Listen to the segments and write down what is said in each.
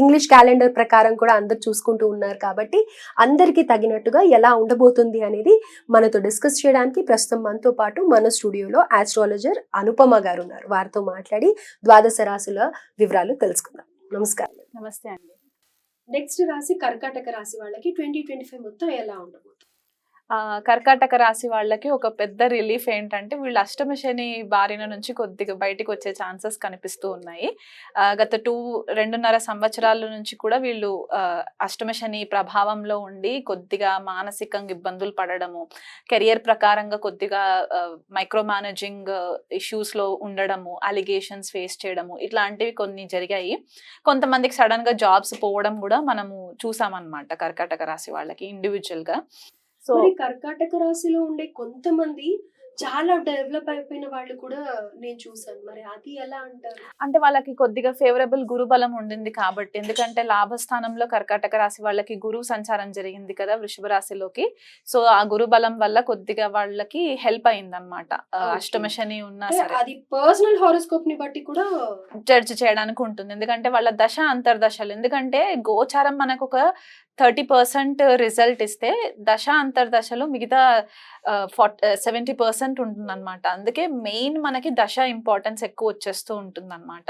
English calendar ప్రకారం కూడా అందరు చూసుకుంటూ ఉన్నారు కాబట్టి అందరికీ తగినట్టుగా ఎలా ఉండబోతుంది అనేది మనతో డిస్కస్ చేయడానికి ప్రస్తుతం మనతో పాటు మన స్టూడియోలో ఆస్ట్రాలజర్ అనుపమ గారు ఉన్నారు. వారితో మాట్లాడి ద్వాదశ రాశుల వివరాలు తెలుసుకుందాం. నమస్కారం. నమస్తే అండి. నెక్స్ట్ రాశి కర్కాటక రాశి వాళ్ళకి ట్వంటీ ట్వంటీ ఫైవ్ మొత్తం ఎలా ఉండబోతుంది? కర్కాటక రాశి వాళ్ళకి ఒక పెద్ద రిలీఫ్ ఏంటంటే వీళ్ళు అష్టమ శని బారిన నుంచి కొద్దిగా బయటికి వచ్చే ఛాన్సెస్ కనిపిస్తూ ఉన్నాయి. గత టూ రెండున్నర సంవత్సరాల నుంచి కూడా వీళ్ళు అష్టమ శని ప్రభావంలో ఉండి కొద్దిగా మానసికంగా ఇబ్బందులు పడడము కెరియర్ ప్రకారంగా కొద్దిగా మైక్రో మేనేజింగ్ ఇష్యూస్లో ఉండడము అలిగేషన్స్ ఫేస్ చేయడము ఇట్లాంటివి కొన్ని జరిగాయి. కొంతమందికి సడన్గా జాబ్స్ పోవడం కూడా మనము చూసామన్నమాట కర్కాటక రాశి వాళ్ళకి ఇండివిజువల్గా సో కర్కాటక రాశిలో ఉండే కొంతమంది చాలా డెవలప్ అయిపోయిన వాళ్ళు కూడా నేను చూసాను మరి అది ఎలా అంటారు? అంటే వాళ్ళకి కొద్దిగా ఫేవరబుల్ గురుబలం ఉండింది కాబట్టి. ఎందుకంటే లాభస్థానంలో కర్కాటక రాశి వాళ్ళకి గురువు సంచారం జరిగింది కదా వృషభ రాశిలోకి. సో ఆ గురుబలం వల్ల కొద్దిగా వాళ్ళకి హెల్ప్ అయింది అనమాట. అష్టమ శని ఉన్నా అది పర్సనల్ హారోస్కోప్ని బట్టి కూడా జడ్జ్ చేయడానికి ఉంటుంది. ఎందుకంటే వాళ్ళ దశ అంతర్దశలు. ఎందుకంటే గోచారం మనకు ఒక థర్టీ పర్సెంట్ రిజల్ట్ ఇస్తే దశ అంతర్దశలు మిగతా ఫార్టీ సెవెంటీ పర్సెంట్ ఉంటుంది అనమాట అందుకే మెయిన్ మనకి దశ ఇంపార్టెన్స్ ఎక్కువ వచ్చేస్తూ ఉంటుంది అనమాట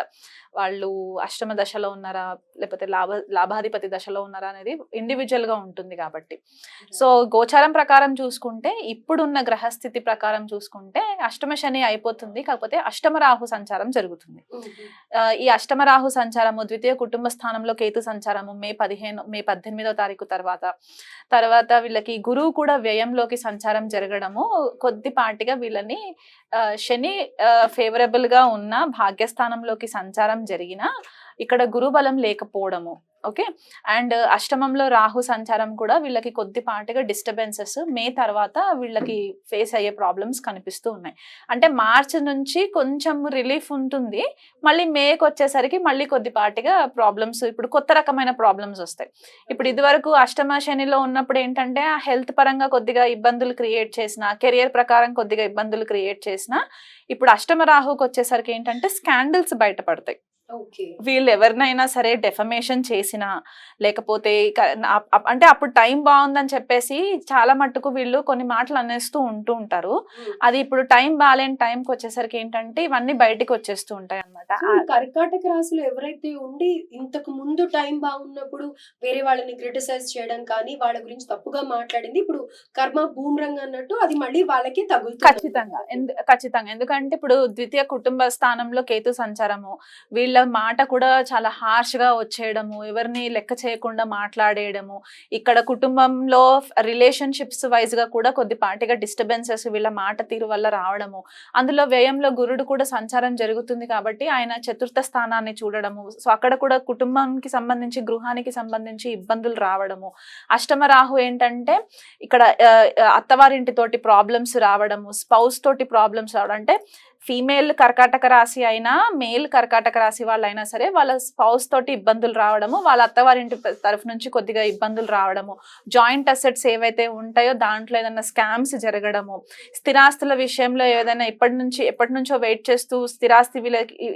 వాళ్ళు అష్టమ దశలో ఉన్నారా లేకపోతే లాభ లాభాధిపతి దశలో ఉన్నారా అనేది ఇండివిజువల్గా ఉంటుంది కాబట్టి. సో గోచారం ప్రకారం చూసుకుంటే ఇప్పుడున్న గ్రహస్థితి ప్రకారం చూసుకుంటే అష్టమ శని అయిపోతుంది కాకపోతే అష్టమ రాహు సంచారం జరుగుతుంది. ఈ అష్టమ రాహు సంచారము ద్వితీయ కుటుంబ స్థానంలో కేతు సంచారము మే పదిహేను మే పద్దెనిమిదో తారీఖు తర్వాత. తర్వాత వీళ్ళకి గురువు కూడా వ్యయంలోకి సంచారం జరగడము కొద్దిపాటిగా వీళ్ళని ఆ, శని ఫేవరబుల్గా ఉన్న భాగ్యస్థానంలోకి సంచారం జరిగిన ఇక్కడ గురుబలం లేకపోవడము. ఓకే. అండ్ అష్టమంలో రాహు సంచారం కూడా వీళ్ళకి కొద్దిపాటిగా డిస్టర్బెన్సెస్ మే తర్వాత వీళ్ళకి ఫేస్ అయ్యే ప్రాబ్లమ్స్ కనిపిస్తూ ఉన్నాయి. అంటే మార్చ్ నుంచి కొంచెం రిలీఫ్ ఉంటుంది. మళ్ళీ మేకి వచ్చేసరికి మళ్ళీ కొద్దిపాటిగా ప్రాబ్లమ్స్ ఇప్పుడు కొత్త రకమైన ప్రాబ్లమ్స్ వస్తాయి. ఇప్పుడు ఇదివరకు అష్టమ శనిలో ఉన్నప్పుడు ఏంటంటే ఆ హెల్త్ పరంగా కొద్దిగా ఇబ్బందులు క్రియేట్ చేసిన కెరియర్ ప్రకారం కొద్దిగా ఇబ్బందులు క్రియేట్ చేసిన ఇప్పుడు అష్టమ రాహుకి వచ్చేసరికి ఏంటంటే స్కాండల్స్ బయటపడతాయి. వీళ్ళు ఎవరినైనా సరే డెఫమేషన్ చేసినా లేకపోతే అంటే అప్పుడు టైం బాగుందని చెప్పేసి చాలా మట్టుకు వీళ్ళు కొన్ని మాటలు అనేస్తూ ఉంటూ ఉంటారు. అది ఇప్పుడు టైం బాగాలేని టైంకి వచ్చేసరికి ఏంటంటే ఇవన్నీ బయటికి వచ్చేస్తూ ఉంటాయి అనమాట కర్కాటక రాశిలో ఎవరైతే ఉండి ఇంతకు ముందు టైం బాగున్నప్పుడు వేరే వాళ్ళని క్రిటిసైజ్ చేయడం కానీ వాళ్ళ గురించి తప్పుగా మాట్లాడింది ఇప్పుడు కర్మ భూమ్రంగ్ అన్నట్టు అది మళ్ళీ వాళ్ళకి తగులుతుంది. ఖచ్చితంగా. ఖచ్చితంగా. ఎందుకంటే ఇప్పుడు ద్వితీయ కుటుంబ స్థానంలో కేతు సంచారము వీళ్ళ మాట కూడా చాలా హార్ష్గా వచ్చేయడము ఎవరిని లెక్క చేయకుండా మాట్లాడేయడము ఇక్కడ కుటుంబంలో రిలేషన్షిప్స్ వైజ్గా కూడా కొద్దిపాటిగా డిస్టర్బెన్సెస్ వీళ్ళ మాట తీరు వల్ల రావడము. అందులో వ్యయంలో గురుడు కూడా సంచారం జరుగుతుంది కాబట్టి ఆయన చతుర్థ స్థానాన్ని చూడడము. సో అక్కడ కూడా కుటుంబానికి సంబంధించి గృహానికి సంబంధించి ఇబ్బందులు రావడము. అష్టమ రాహు ఏంటంటే ఇక్కడ అత్తవారింటితోటి ప్రాబ్లమ్స్ రావడము స్పౌస్ తోటి ప్రాబ్లమ్స్ రావడం అంటే ఫీమేల్ కర్కాటక రాశి అయినా మేల్ కర్కాటక రాశి వాళ్ళైనా సరే వాళ్ళ స్పౌస్ తోటి ఇబ్బందులు రావడము వాళ్ళ అత్తవారింటి తరఫు నుంచి కొద్దిగా ఇబ్బందులు రావడము జాయింట్ అసెట్స్ ఏవైతే ఉంటాయో దాంట్లో ఏదైనా స్కామ్స్ జరగడము స్థిరాస్తుల విషయంలో ఏదైనా ఎప్పటి నుంచి ఎప్పటి నుంచో వెయిట్ చేస్తూ స్థిరాస్తి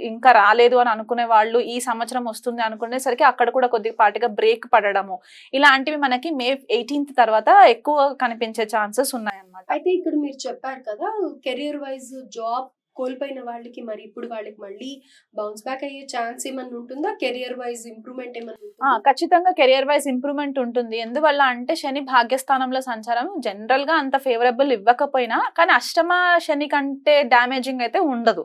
ఇంకా రాలేదు అని అనుకునే వాళ్ళు ఈ సంవత్సరం వస్తుంది అనుకునేసరికి అక్కడ కూడా కొద్దిపాటిగా బ్రేక్ పడడము. ఇలాంటివి మనకి మే ఎయిటీన్త్ తర్వాత ఎక్కువ కనిపించే ఛాన్సెస్ ఉన్నాయన్నమాట. అయితే ఇక్కడ మీరు చెప్పారు కదా కెరీర్ వైజ్ జాబ్ కోల్పోయిన వాళ్ళకి మరి ఇప్పుడు వాళ్ళకి మళ్ళీ బౌన్స్ బ్యాక్ అయ్యే ఛాన్స్ ఏమన్నా ఉంటుందా? కెరియర్ వైజ్ ఇంప్రూవ్మెంట్ ఏమన్నా ఖచ్చితంగా కెరియర్ వైజ్ ఇంప్రూవ్మెంట్ ఉంటుంది. ఎందువల్ల అంటే శని భాగ్యస్థానంలో సంచారం జనరల్గా అంత ఫేవరబుల్ ఇవ్వకపోయినా కానీ అష్టమ శని కంటే డామేజింగ్ అయితే ఉండదు.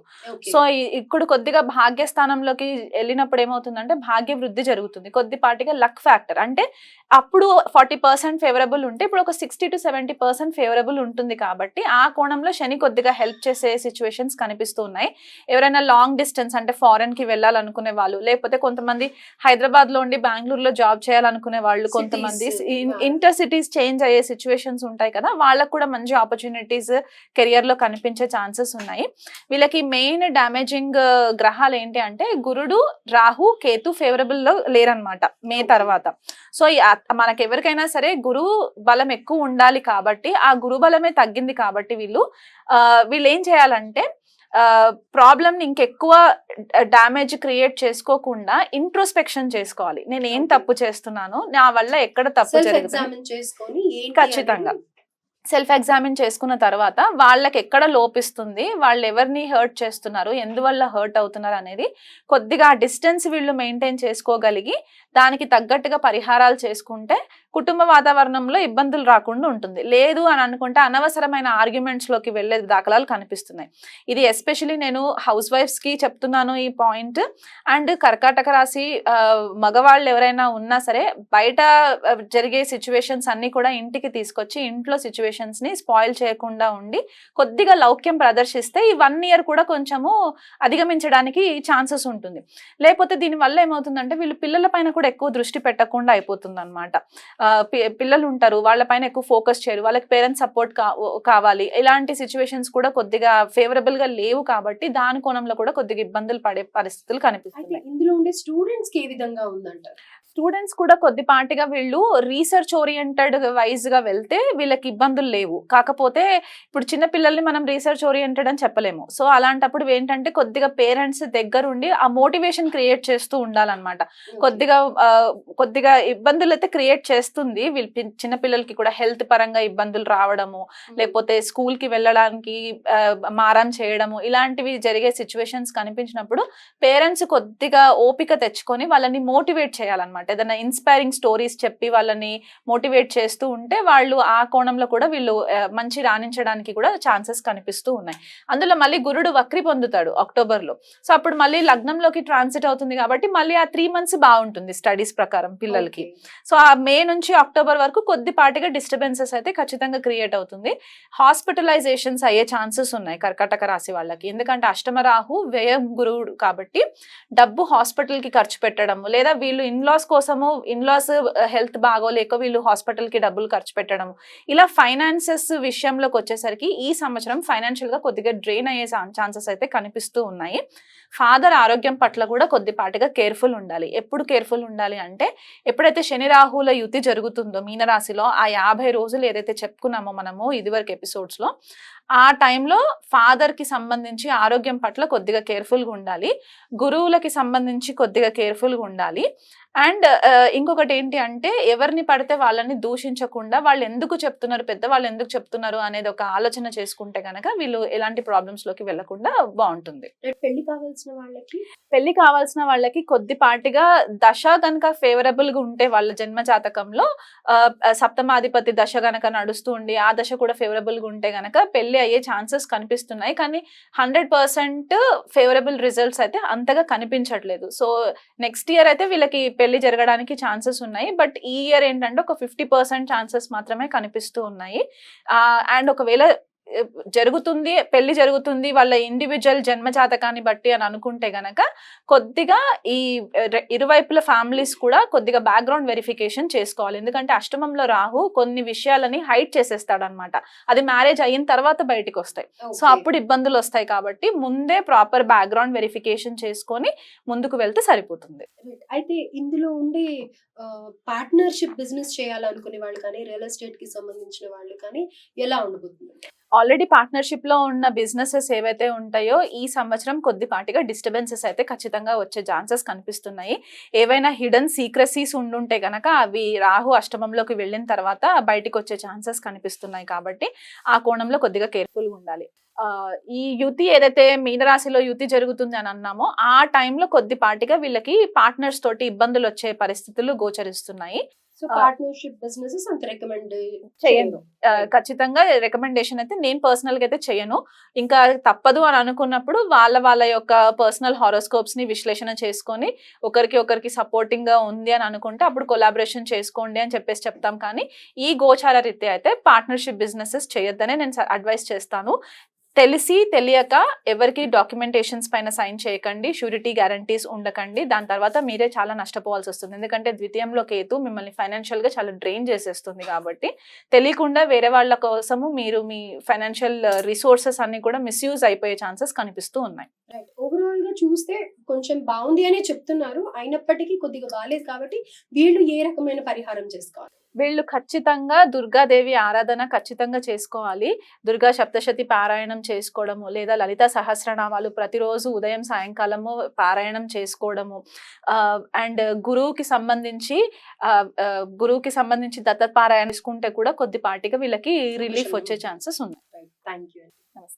సో ఇప్పుడు కొద్దిగా భాగ్యస్థానంలోకి వెళ్ళినప్పుడు ఏమవుతుందంటే భాగ్య వృద్ధి జరుగుతుంది. కొద్దిపాటిగా లక్ ఫ్యాక్టర్ అంటే అప్పుడు ఫార్టీ పర్సెంట్ ఫేవరబుల్ ఉంటే ఇప్పుడు ఒక sixty to seventy percent favourable ఉంటుంది కాబట్టి ఆ కోణంలో శని కొద్దిగా హెల్ప్ చేసే సిచ్యువేషన్స్ కనిపిస్తూ ఉన్నాయి. ఎవరైనా లాంగ్ డిస్టెన్స్ అంటే ఫారెన్కి వెళ్ళాలనుకునే వాళ్ళు లేకపోతే కొంతమంది హైదరాబాద్లో ఉండి బెంగళూరులో జాబ్ చేయాలనుకునే వాళ్ళు కొంతమంది. ఇంటర్ సిటీస్ చేంజ్ అయ్యే సిచ్యువేషన్స్ ఉంటాయి కదా వాళ్ళకు కూడా మంచి ఆపర్చునిటీస్ కెరియర్లో కనిపించే ఛాన్సెస్ ఉన్నాయి. వీళ్ళకి మెయిన్ డామేజింగ్ గ్రహాలు ఏంటి అంటే గురుడు రాహు కేతు ఫేవరబుల్లో లేరనమాట మే తర్వాత. సో మనకి ఎవరికైనా సరే గురువు బలం ఎక్కువ ఉండాలి కాబట్టి ఆ గురు బలమే తగ్గింది కాబట్టి వీళ్ళు వీళ్ళు ఏం చేయాలంటే ప్రాబ్లమ్ని ఇంకెక్కువ డ్యామేజ్ క్రియేట్ చేసుకోకుండా ఇంట్రోస్పెక్షన్ చేసుకోవాలి నేను ఏం. తప్పు చేస్తున్నాను నా వల్ల ఎక్కడ తప్పు జరుగుతుంది ఖచ్చితంగా. సెల్ఫ్ ఎగ్జామిన్ చేసుకున్న తర్వాత వాళ్ళకి ఎక్కడ లోపిస్తుంది వాళ్ళు ఎవరిని హర్ట్ చేస్తున్నారు ఎందువల్ల హర్ట్ అవుతున్నారు అనేది కొద్దిగా డిస్టెన్స్ వీళ్ళు మెయింటైన్ చేసుకోగలిగి దానికి తగ్గట్టుగా పరిహారాలు చేసుకుంటే కుటుంబ వాతావరణంలో ఇబ్బందులు రాకుండా ఉంటుంది. లేదు అని అనుకుంటే అనవసరమైన ఆర్గ్యుమెంట్స్లోకి వెళ్ళే దాఖలాలు కనిపిస్తున్నాయి. ఇది ఎస్పెషలీ నేను హౌస్ వైఫ్స్కి చెప్తున్నాను ఈ పాయింట్ అండ్ కర్కాటక రాశి మగవాళ్ళు ఎవరైనా ఉన్నా సరే బయట జరిగే సిచ్యువేషన్స్ అన్ని కూడా ఇంటికి తీసుకొచ్చి ఇంట్లో సిచ్యువేషన్ ని స్పాయిల్ చేయకుండా ఉండి కొద్దిగా లౌక్యం ప్రదర్శిస్తే ఈ వన్ ఇయర్ కూడా కొంచెము అధిగమించడానికి ఛాన్సెస్ ఉంటుంది. లేకపోతే దీని వల్ల ఏమవుతుందంటే వీళ్ళు పిల్లల పైన కూడా ఎక్కువ దృష్టి పెట్టకుండా అయిపోతుంది అనమాట పిల్లలు ఉంటారు వాళ్ళపైన ఎక్కువ ఫోకస్ చేయరు వాళ్ళకి పేరెంట్స్ సపోర్ట్ కావాలి. ఇలాంటి సిచ్యువేషన్స్ కూడా కొద్దిగా ఫేవరబుల్గా లేవు కాబట్టి దాని కోణంలో కూడా కొద్దిగా ఇబ్బందులు పడే పరిస్థితులు కనిపిస్తాయి కనిపిస్తున్నాయి ఇందులో ఉండే స్టూడెంట్స్కి ఏ విధంగా ఉందంటారు? స్టూడెంట్స్ కూడా కొద్దిపాటిగా వీళ్ళు రీసెర్చ్ ఓరియంటెడ్ వైజ్గా వెళ్తే వీళ్ళకి ఇబ్బందులు లేవు. కాకపోతే ఇప్పుడు చిన్న పిల్లల్ని మనం రీసెర్చ్ ఓరియంటెడ్ అని చెప్పలేము. సో అలాంటప్పుడు ఏంటంటే కొద్దిగా పేరెంట్స్ దగ్గరుండి ఆ మోటివేషన్ క్రియేట్ చేస్తూ ఉండాలన్నమాట. కొద్దిగా కొద్దిగా ఇబ్బందులు అయితే క్రియేట్ చేస్తుంది. వీళ్ళ చిన్న పిల్లలకి కూడా హెల్త్ పరంగా ఇబ్బందులు రావడము లేకపోతే స్కూల్కి వెళ్ళడానికి మారం చేయడము ఇలాంటివి జరిగే సిచ్యువేషన్స్ కనిపించినప్పుడు పేరెంట్స్ కొద్దిగా ఓపిక తెచ్చుకొని వాళ్ళని మోటివేట్ చేయాలన్నమాట. ఏదైనా ఇన్స్పైరింగ్ స్టోరీస్ చెప్పి వాళ్ళని మోటివేట్ చేస్తూ ఉంటే వాళ్ళు ఆ కోణంలో కూడా వీళ్ళు మంచి రాణించడానికి కూడా ఛాన్సెస్ కనిపిస్తూ ఉన్నాయి. అందులో మళ్ళీ గురుడు వక్రి పొందుతాడు అక్టోబర్లో. సో అప్పుడు మళ్ళీ లగ్నంలోకి ట్రాన్సిట్ అవుతుంది కాబట్టి మళ్ళీ ఆ త్రీ మంత్స్ బాగుంటుంది స్టడీస్ ప్రకారం పిల్లలకి. సో ఆ మే నుంచి అక్టోబర్ వరకు కొద్దిపాటిగా డిస్టర్బెన్సెస్ అయితే ఖచ్చితంగా క్రియేట్ అవుతుంది. హాస్పిటలైజేషన్స్ అయ్యే ఛాన్సెస్ ఉన్నాయి కర్కాటక రాశి వాళ్ళకి. ఎందుకంటే అష్టమ రాహు వ్యయం గురువుడు కాబట్టి డబ్బు హాస్పిటల్కి ఖర్చు పెట్టడం లేదా వీళ్ళు ఇన్లాస్ కోసము ఇన్లాస్ హెల్త్ uh, బాగోలేక వీళ్ళు హాస్పిటల్కి డబ్బులు ఖర్చు పెట్టడం ఇలా ఫైనాన్సెస్ విషయంలోకి వచ్చేసరికి ఈ సంవత్సరం ఫైనాన్షియల్గా కొద్దిగా డ్రైన్ అయ్యే ఛాన్సెస్ అయితే కనిపిస్తూ ఉన్నాయి. ఫాదర్ ఆరోగ్యం పట్ల కూడా కొద్దిపాటిగా కేర్ఫుల్ ఉండాలి. ఎప్పుడు కేర్ఫుల్ ఉండాలి అంటే ఎప్పుడైతే శని రాహుల యుతి జరుగుతుందో మీనరాశిలో ఆ యాభై రోజులు ఏదైతే చెప్పుకున్నామో మనము ఇదివరకు ఎపిసోడ్స్లో ఆ టైంలో ఫాదర్కి సంబంధించి ఆరోగ్యం పట్ల కొద్దిగా కేర్ఫుల్గా ఉండాలి. గురువులకి సంబంధించి కొద్దిగా కేర్ఫుల్గా ఉండాలి. అండ్ ఇంకొకటి ఏంటి అంటే ఎవరిని పడితే వాళ్ళని దూషించకుండా వాళ్ళు ఎందుకు చెప్తున్నారు పెద్దవాళ్ళు ఎందుకు చెప్తున్నారు అనేది ఒక ఆలోచన చేసుకుంటే గనక వీళ్ళు ఎలాంటి ప్రాబ్లమ్స్లోకి వెళ్ళకుండా బాగుంటుంది. పెళ్ళి కావాల్సిన వాళ్ళకి? పెళ్ళి కావాల్సిన వాళ్ళకి కొద్దిపాటిగా దశ గనక ఫేవరబుల్గా ఉంటే వాళ్ళ జన్మ జాతకంలో సప్తమాధిపతి దశ గనక నడుస్తూ ఉండి ఆ దశ కూడా ఫేవరబుల్గా ఉంటే గనక పెళ్ళి అయ్యే ఛాన్సెస్ కనిపిస్తున్నాయి. కానీ హండ్రెడ్ పర్సెంట్ ఫేవరబుల్ రిజల్ట్స్ అయితే అంతగా కనిపించట్లేదు. సో నెక్స్ట్ ఇయర్ అయితే వీళ్ళకి పెళ్ళి జరగడానికి ఛాన్సెస్ ఉన్నాయి. బట్ ఈ ఇయర్ ఏంటంటే ఒక ఫిఫ్టీ పర్సెంట్ ఛాన్సెస్ మాత్రమే కనిపిస్తూ ఉన్నాయి. అండ్ ఒకవేళ జరుగుతుంది పెళ్ళి జరుగుతుంది వాళ్ళ ఇండివిజువల్ జన్మ జాతకాన్ని బట్టి అని అనుకుంటే గనక కొద్దిగా ఈ ఇరువైపుల ఫ్యామిలీస్ కూడా కొద్దిగా బ్యాక్గ్రౌండ్ వెరిఫికేషన్ చేసుకోవాలి. ఎందుకంటే అష్టమంలో రాహు కొన్ని విషయాలని హైడ్ చేసేస్తాడు అనమాట అది మ్యారేజ్ అయిన తర్వాత బయటికి వస్తాయి. సో. అప్పుడు ఇబ్బందులు వస్తాయి కాబట్టి ముందే ప్రాపర్ బ్యాక్గ్రౌండ్ వెరిఫికేషన్ చేసుకొని ముందుకు వెళ్తే సరిపోతుంది. అయితే ఇందులో ఉండే పార్ట్నర్షిప్ బిజినెస్ చేయాలనుకునే వాళ్ళు కానీ రియల్ ఎస్టేట్కి సంబంధించిన వాళ్ళు కానీ ఎలా ఉండబోతుంది ఆల్రెడీ పార్ట్నర్షిప్లో ఉన్న బిజినెసెస్ ఏవైతే ఉంటాయో ఈ సంవత్సరం కొద్దిపాటిగా డిస్టర్బెన్సెస్ అయితే ఖచ్చితంగా వచ్చే ఛాన్సెస్ కనిపిస్తున్నాయి. ఏవైనా హిడెన్ సీక్రసీస్ ఉండుంటే గనక అవి రాహు అష్టమంలోకి వెళ్ళిన తర్వాత బయటికి వచ్చే ఛాన్సెస్ కనిపిస్తున్నాయి కాబట్టి ఆ కోణంలో కొద్దిగా కేర్ఫుల్ ఉండాలి. ఈ యుతి ఏదైతే మీనరాశిలో యుతి జరుగుతుంది అని అన్నామో ఆ టైంలో కొద్దిపాటిగా వీళ్ళకి పార్ట్నర్స్ తోటి ఇబ్బందులు వచ్చే పరిస్థితులు గోచరిస్తున్నాయి. సో. పార్ట్నర్షిప్ బిజినెసెస్ అంత రికమెండ్ చేయను. ఖచ్చితంగా రికమెండేషన్ అయితే నేను పర్సనల్గా అయితే చేయను ఇంకా తప్పదు అని అనుకున్నప్పుడు వాళ్ళ వాళ్ళ యొక్క పర్సనల్ హారోస్కోప్స్ని విశ్లేషణ చేసుకొని ఒకరికి ఒకరికి సపోర్టింగ్గా ఉంది అని అనుకుంటే అప్పుడు కొలాబరేషన్ చేసుకోండి అని చెప్పేసి చెప్తాం. కానీ ఈ గోచార రీత్యా అయితే పార్ట్నర్షిప్ బిజినెసెస్ చేయొద్దనే నేను అడ్వైస్ చేస్తాను. తెలిసి తెలియక ఎవరికి డాక్యుమెంటేషన్స్ పైన సైన్ చేయకండి షూరిటీ గ్యారంటీస్ ఉండకండి దాని తర్వాత మీరే చాలా నష్టపోవాల్సి వస్తుంది. ఎందుకంటే ద్వితీయంలో కేతు మిమ్మల్ని ఫైనాన్షియల్గా చాలా డ్రైన్ చేసేస్తుంది కాబట్టి తెలియకుండా వేరే వాళ్ళ కోసము మీరు మీ ఫైనాన్షియల్ రిసోర్సెస్ అన్ని కూడా మిస్యూజ్ అయిపోయే ఛాన్సెస్ కనిపిస్తూ ఉన్నాయి. ఓవరాల్గా చూస్తే కొంచెం బాగుంది అనే చెప్తున్నారు. అయినప్పటికీ కొద్దిగా బాగాలేదు కాబట్టి వీళ్ళు ఏ రకమైన పరిహారం చేసుకోవాలి? వీళ్ళు ఖచ్చితంగా దుర్గాదేవి ఆరాధన ఖచ్చితంగా చేసుకోవాలి. దుర్గా సప్తశతి పారాయణం చేసుకోవడము లేదా లలిత సహస్రనామాలు ప్రతిరోజు ఉదయం సాయంకాలము పారాయణం చేసుకోవడము. అండ్ గురువుకి సంబంధించి గురువుకి సంబంధించి దత్త పారాయణ చేసుకుంటే కూడా కొద్దిపాటిగా వీళ్ళకి రిలీఫ్ వచ్చే ఛాన్సెస్ ఉన్నాయి. Thank you